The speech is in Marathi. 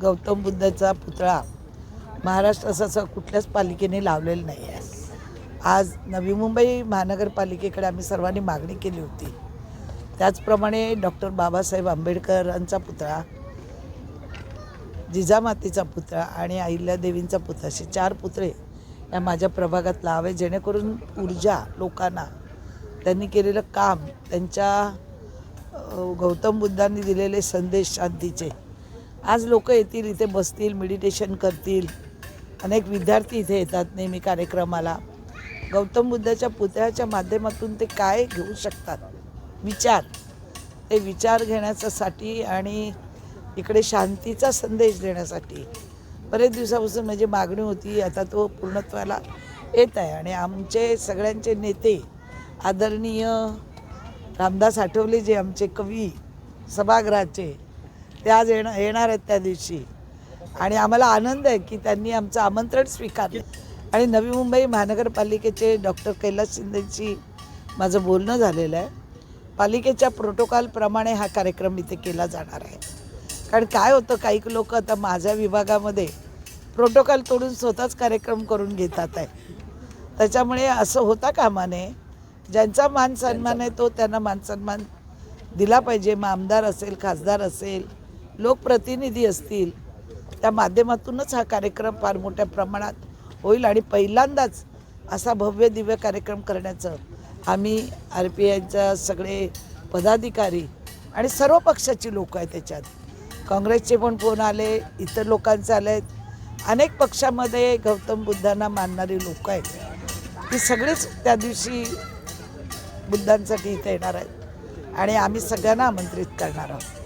गौतम बुद्धाचा पुतळा महाराष्ट्रात असं कुठल्याच पालिकेने लावलेला नाही आहे. आज नवी मुंबई महानगरपालिकेकडे आम्ही सर्वांनी मागणी केली होती. त्याचप्रमाणे डॉक्टर बाबासाहेब आंबेडकरांचा पुतळा जिजामातेचा पुतळा आणि अहिल्यादेवींचा पुतळा असे चार पुतळे या माझ्या प्रभागात लावे जेणेकरून ऊर्जा लोकांना त्यांनी केलेलं काम त्यांच्या गौतम बुद्धांनी दिलेले संदेश शांतीचे आज लोक येतील इथे बसतील मेडिटेशन करतील. अनेक विद्यार्थी इथे येतात नेहमी कार्यक्रमाला. गौतम बुद्धाच्या पुतळ्याच्या माध्यमातून ते काय घेऊ शकतात? विचार. ते विचार घेण्याच्यासाठी आणि इकडे शांतीचा संदेश देण्यासाठी. बरेच दिवसापासून माझी मागणी होती आता तो पूर्णत्वाला येत आहे आणि आमचे सगळ्यांचे नेते आदरणीय रामदास आठवले जे आमचे कवी सभागृहाचे ते आज येणं येणार आहेत त्या दिवशी. आणि आम्हाला आनंद आहे की त्यांनी आमचं आमंत्रण स्वीकारलं. आणि नवी मुंबई महानगरपालिकेचे डॉक्टर कैलास शिंदेची माझं बोलणं झालेलं आहे. पालिकेच्या प्रोटोकॉलप्रमाणे हा कार्यक्रम इथे केला जाणार आहे. कारण काय होतं काही लोक आता माझ्या विभागामध्ये प्रोटोकॉल तोडून स्वतःच कार्यक्रम करून घेतात आहे. त्याच्यामुळे असं होता कामाने ज्यांचा मान सन्मान आहे तो त्यांना मान सन्मान दिला पाहिजे. मग आमदार असेल खासदार असेल लोकप्रतिनिधी असतील त्या माध्यमातूनच हा कार्यक्रम फार मोठ्या प्रमाणात होईल आणि पहिल्यांदाच असा भव्य दिव्य कार्यक्रम करण्याचं आम्ही आर पी आयचा सगळे पदाधिकारी आणि सर्व पक्षाची लोक आहेत त्याच्यात. काँग्रेसचे पण फोन आले इतर लोकांचे आले आहेत. अनेक पक्षामध्ये गौतम बुद्धांना मानणारी लोक आहेत. ती सगळीच त्या दिवशी बुद्धांसाठी इथे येणार आहेत. आणि आम्ही सगळ्यांना आमंत्रित करणार आहोत.